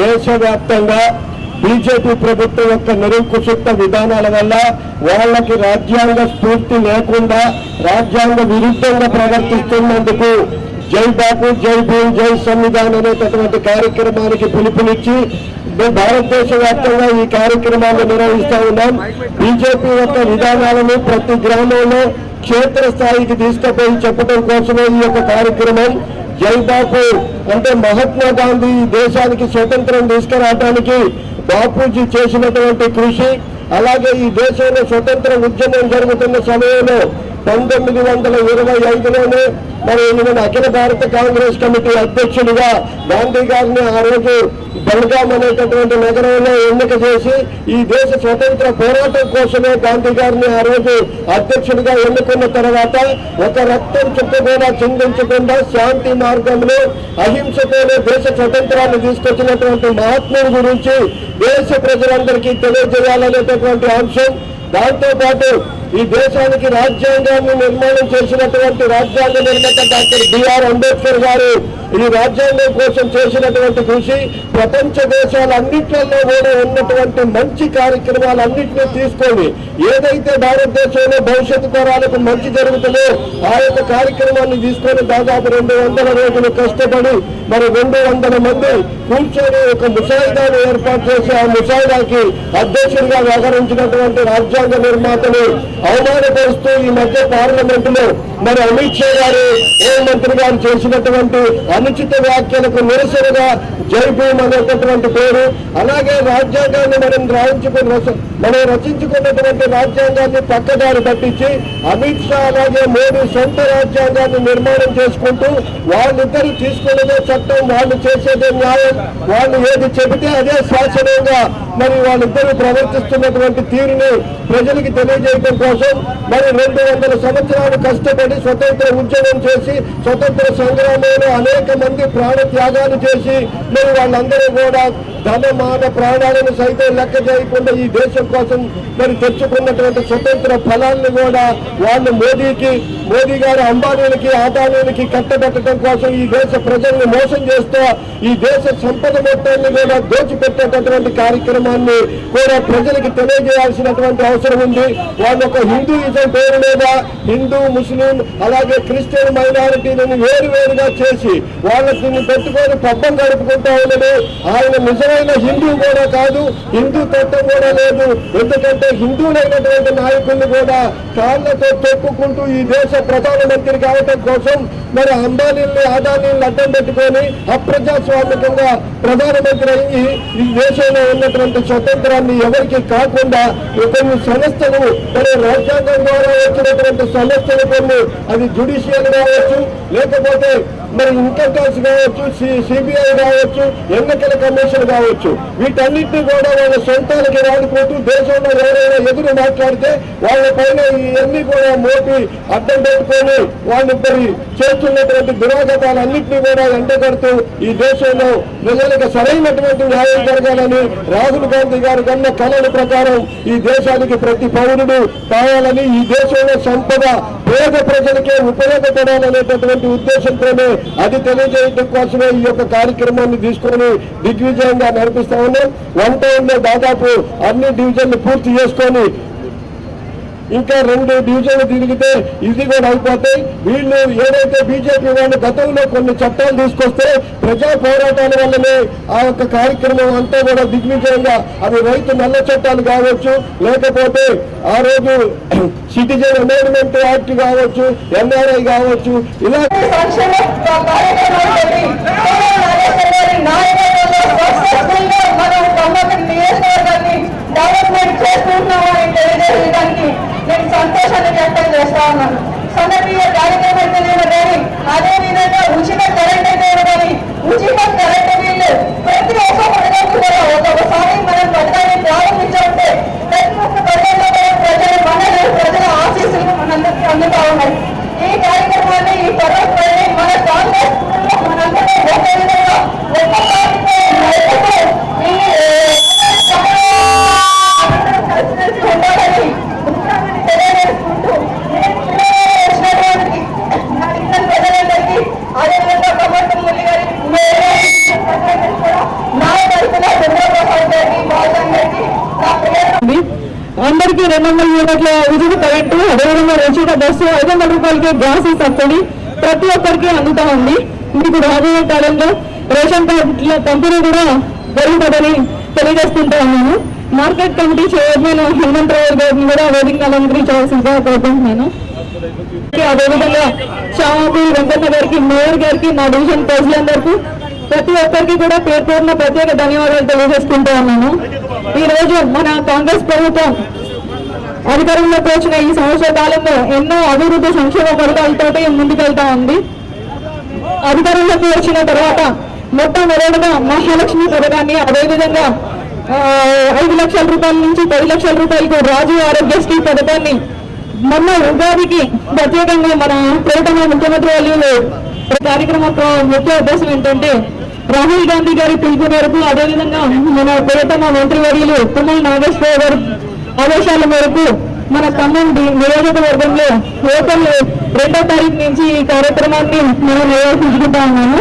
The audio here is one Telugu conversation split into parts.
దేశవ్యాప్తంగా బీజేపీ ప్రభుత్వం యొక్క నిరంకుశిత విధానాల వల్ల వాళ్ళకి రాజ్యాంగ స్ఫూర్తి లేకుండా రాజ్యాంగ విరుద్ధంగా ప్రవర్తిస్తున్నందుకు జై బాపు జై భీమ్ జై సంవిధాన్ అనేటటువంటి కార్యక్రమానికి పిలుపునిచ్చి మేము భారతదేశ వ్యాప్తంగా ఈ కార్యక్రమాన్ని నిర్వహిస్తా ఉన్నాం. బీజేపీ యొక్క విధానాలను ప్రతి గ్రామంలో క్షేత్ర స్థాయికి తీసుకుపోయి చెప్పడం కోసమే ఈ యొక్క కార్యక్రమం. జై బాపు అంటే మహాత్మా గాంధీ ఈ దేశానికి స్వతంత్రం తీసుకురావడానికి బాపూజీ చేసినటువంటి కృషి అలాగే ఈ దేశంలో స్వతంత్ర ఉద్యమం జరుగుతున్న సమయంలో పంతొమ్మిది వందల ఇరవై ఐదులోనే మరి ఈయన అఖిల భారత కాంగ్రెస్ కమిటీ అధ్యక్షుడిగా గాంధీ గారిని ఆ రోజు బల్గాం అనేటటువంటి నగరంలో ఎన్నిక చేసి ఈ దేశ స్వతంత్ర పోరాటం కోసమే గాంధీ గారిని ఆ రోజు అధ్యక్షుడిగా ఎన్నుకున్న తర్వాత ఒక రక్తం చుక్క కూడా చిందించకుండా శాంతి మార్గంలో అహింసతోనే దేశ స్వతంత్రాన్ని తీసుకొచ్చినటువంటి మహాత్ముల గురించి దేశ ప్రజలందరికీ తెలియజేయాలనేటటువంటి అంశం. దాంతోపాటు ఈ దేశానికి రాజ్యాంగాన్ని నిర్మాణం చేసినటువంటి రాజ్యాంగ నిర్మాత డాక్టర్ బిఆర్ అంబేద్కర్ గారు ఈ రాజ్యాంగం కోసం చేసినటువంటి కృషి ప్రపంచ దేశాలన్నింటిలో కూడా ఉన్నటువంటి మంచి కార్యక్రమాలన్నింటినీ తీసుకొని ఏదైతే భారతదేశంలో భవిష్యత్తు తరాలకు మంచి జరుగుతుందో ఆ యొక్క కార్యక్రమాన్ని తీసుకొని దాదాపు రెండు వందల రోజులు కష్టపడి మరి రెండు వందల మంది కూర్చొని ఒక ముసాయిదాను ఏర్పాటు చేసి ఆ ముసాయిదాకి అధ్యక్షుడిగా వ్యవహరించినటువంటి రాజ్యాంగ నిర్మాతలు అవమానపరుస్తూ ఈ మధ్య పార్లమెంట్లో మరి అమిత్ షా గారు హోంమంత్రి గారు చేసినటువంటి అనుచిత వ్యాఖ్యలకు నిరసనగా జై అనేటటువంటి పేరు అలాగే రాజ్యాంగాన్ని మనం రాయించుకుని రచ- మనం రచించుకున్నటువంటి రాజ్యాంగాన్ని పక్కదారి పట్టించి అమిత్ షా అలాగే మోడీ సొంత రాజ్యాంగాన్ని నిర్మాణం చేసుకుంటూ వాళ్ళిద్దరు తీసుకున్నదే చట్టం వాళ్ళు చేసేదే న్యాయం వాళ్ళు ఏది చెబితే అదే శాసనంగా మరి వాళ్ళిద్దరూ ప్రవర్తిస్తున్నటువంటి తీరుని ప్రజలకి తెలియజేయడం కోసం మరి రెండు వందల సంవత్సరాలు కష్టపడి స్వతంత్ర ఉద్యమం చేసి స్వతంత్ర సంగ్రామంలో అనేక మంది ప్రాణ త్యాగాలు చేసి మరి వాళ్ళందరూ కూడా ధనమాన ప్రాణాలను సైతం లెక్క చేయకుండా ఈ దేశం కోసం మరి తెచ్చుకున్నటువంటి స్వతంత్ర ఫలాన్ని కూడా వాళ్ళు మోదీకి మోదీ గారు అంబానీలకి ఆదానీలకి కట్టబెట్టడం కోసం ఈ దేశ ప్రజల్ని మోసం చేస్తూ ఈ దేశ సంపద మొత్తాన్ని కూడా దోచిపెట్టేటటువంటి కార్యక్రమాన్ని కూడా ప్రజలకు తెలియజేయాల్సినటువంటి అవసరం ఉంది. వాళ్ళు ఒక హిందూయిజం పేరు మీద హిందూ ముస్లిం అలాగే క్రిస్టియన్ మైనారిటీలను వేరువేరుగా చేసి వాళ్ళని పెట్టుకొని పబ్బం గడుపుకుంటా ఉన్నది. ఆయన నిజమైన హిందూ కూడా కాదు హిందూ తత్వం కూడా లేదు. ఎందుకంటే హిందువులైనటువంటి నాయకుల్ని కూడా కాళ్ళతో తొక్కుకుంటూ ఈ దేశ ప్రధానమంత్రి కావటం కోసం మరి అంబానీల్ని ఆదానీల్ని అడ్డం పెట్టుకొని అప్రజాస్వామికంగా ప్రధానమంత్రి అయ్యి ఈ దేశంలో ఉన్నటువంటి స్వతంత్రాన్ని ఎవరికి కాకుండా కొన్ని సంస్థలు మరి రాజ్యాంగం ద్వారా వచ్చినటువంటి సంస్థలు కొన్ని అది జుడిషియల్ కావచ్చు లేకపోతే మరి ఇన్కమ్ ట్యాక్స్ కావచ్చు సిబిఐ కావచ్చు ఎన్నికల కమిషన్ కావచ్చు వీటన్నిటిని కూడా వాళ్ళ సొంతాలకి రాడుకుంటూ దేశంలో ఎవరైనా ఎదురు మాట్లాడితే వాళ్ళ పైన ఇవన్నీ కూడా మోపి అడ్డం పెట్టుకొని వాళ్ళు మరి చేస్తున్నటువంటి దురాగతాలన్నింటినీ కూడా ఎండగడుతూ ఈ దేశంలో ప్రజలకు సరైనటువంటి న్యాయం జరగాలని రాహుల్ గాంధీ గారు కన్న కళల ప్రకారం ఈ దేశానికి ప్రతి పౌరుడు కావాలని ఈ దేశంలో సంపద పేద ప్రజలకే ఉపయోగపడాలనేటటువంటి ఉద్దేశంతోనే అది తెలియజేయడం కోసమే ఈ యొక్క కార్యక్రమాన్ని తీసుకొని దిగ్విజయంగా నడిపిస్తా ఉన్నాం. వన్ టైంలో దాదాపు అన్ని డివిజన్లు పూర్తి చేసుకొని ఇంకా రెండు డివిజన్లు తిరిగితే ఇది కూడా అయిపోతాయి వీళ్ళు ఏదైతే బీజేపీ వాళ్ళు గతంలో కొన్ని చట్టాలు తీసుకొస్తే ప్రజా పోరాటాల వల్లనే ఆ యొక్క కార్యక్రమం అంతా కూడా దిగ్విజయంగా అవి రైతు నల్ల చట్టాలు కావచ్చు లేకపోతే ఆ రోజు సిటిజన్ అమెండ్మెంట్ యాక్ట్ కావచ్చు ఎన్ఆర్ఐ కావచ్చు ఇలా సంక్షేమ నాయకత్వంలో రెండు వందల యూనిట్ల ఉచిత కరెంటు అదేవిధంగా ఉచిత బస్సు ఐదు వందల రూపాయలకి గ్యాస్ సబ్సిడీ ప్రతి ఒక్కరికి అందుతా ఉంది. మీకు రాబోయే కాలంలో రేషన్ కార్డుల పంపిణీ కూడా జరుగుతుందని తెలియజేస్తుంటా ఉన్నాను. మార్కెట్ కమిటీ చైర్మన్ హనుమంతరావు గారిని కూడా వేదిక అలంకరించవలసిందిగా కోరుకుంటున్నాను. అదేవిధంగా శ్యామపూరి వెంకన్న గారికి మేయర్ గారికి మా డివిజన్ ప్రజలందరికీ ప్రతి ఒక్కరికి కూడా పేరు పేరున ప్రత్యేక ధన్యవాదాలు తెలియజేసుకుంటా ఉన్నాను. ఈ రోజు మన కాంగ్రెస్ ప్రభుత్వం అధికారంలోకి వచ్చిన ఈ సంవత్సర కాలంలో ఎన్నో అభివృద్ధి సంక్షేమ పథకాలతోటి ముందుకెళ్తా ఉంది. అధికారంలోకి వచ్చిన తర్వాత మొట్టమొదటిగా మహాలక్ష్మి పథకాన్ని అదేవిధంగా ఐదు లక్షల రూపాయల నుంచి పది లక్షల రూపాయలకు రాజు ఆరోగ్యశ్రీ పథకాన్ని మొన్న ఉగాదికి ప్రత్యేకంగా మన ప్రియతమ ముఖ్యమంత్రి వాళ్ళు ఈ కార్యక్రమం ముఖ్య ఉద్దేశం ఏంటంటే రాహుల్ గాంధీ గారి పిలుపు మేరకు అదేవిధంగా మన ప్రియతమ మంత్రివర్యులు తుమ్మల నాగేశ్వరరావు గారు ఆదేశాల మేరకు మన ఖమ్మం నియోజకవర్గంలో ఏప్రిల్ రెండో తారీఖు నుంచి ఈ కార్యక్రమాన్ని మనం నిర్వహించుకుంటా ఉన్నాము.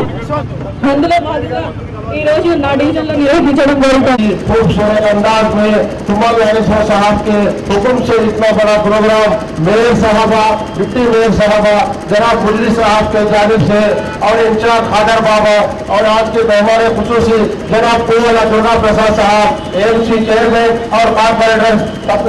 అందులో భాగంగా ఈ రోజు నా డివిజన్ లో నిర్వహించడం జరుగుతుంది खूबसूरत अंदाज में तुमल नागेश्वर साहब के हुक्म से इतना बड़ा प्रोग्राम मेयर साहबा डिप्टी मेयर साहबा जनाब मुजरी साहब के जानब से और इंचार्ज खादर बाबा और आज के मेहमान खसूसी जनाब पूवला दुर्गा प्रसाद साहब एएमसी चेयरमैन और कारपोरेटर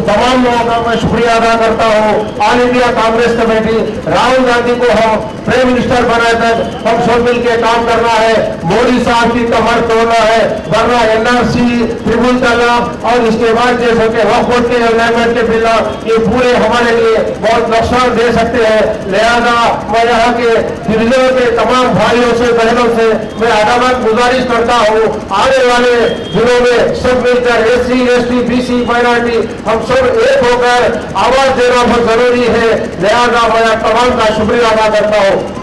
तमाम लोगों का मैं शुक्रिया अदा करता हूँ All India Congress committee Rahul Gandhi को हम प्राइम मिनिस्टर बनाए तक हम सब मिलकर काम करना है मोदी साहब की कमर तोड़ना है। वरना एनआरसी त्रिपुल तलाक और इसके बाद जैसे कि वक्फ के अमेंडमेंट के बिल ये पूरे हमारे लिए बहुत नुकसान दे सकते हैं। लिहाजा मैं यहाँ के डिविजनों के तमाम भाइयों से, बहनों से मैं अदालत गुजारिश करता हूँ। आने वाले दिनों में सब मिलकर S C S T B C minority हम सब एक होकर आवाज़ देना बहुत ज़रूरी है। लिहाजा मैं तमाम का शुक्रिया अदा करता हूँ।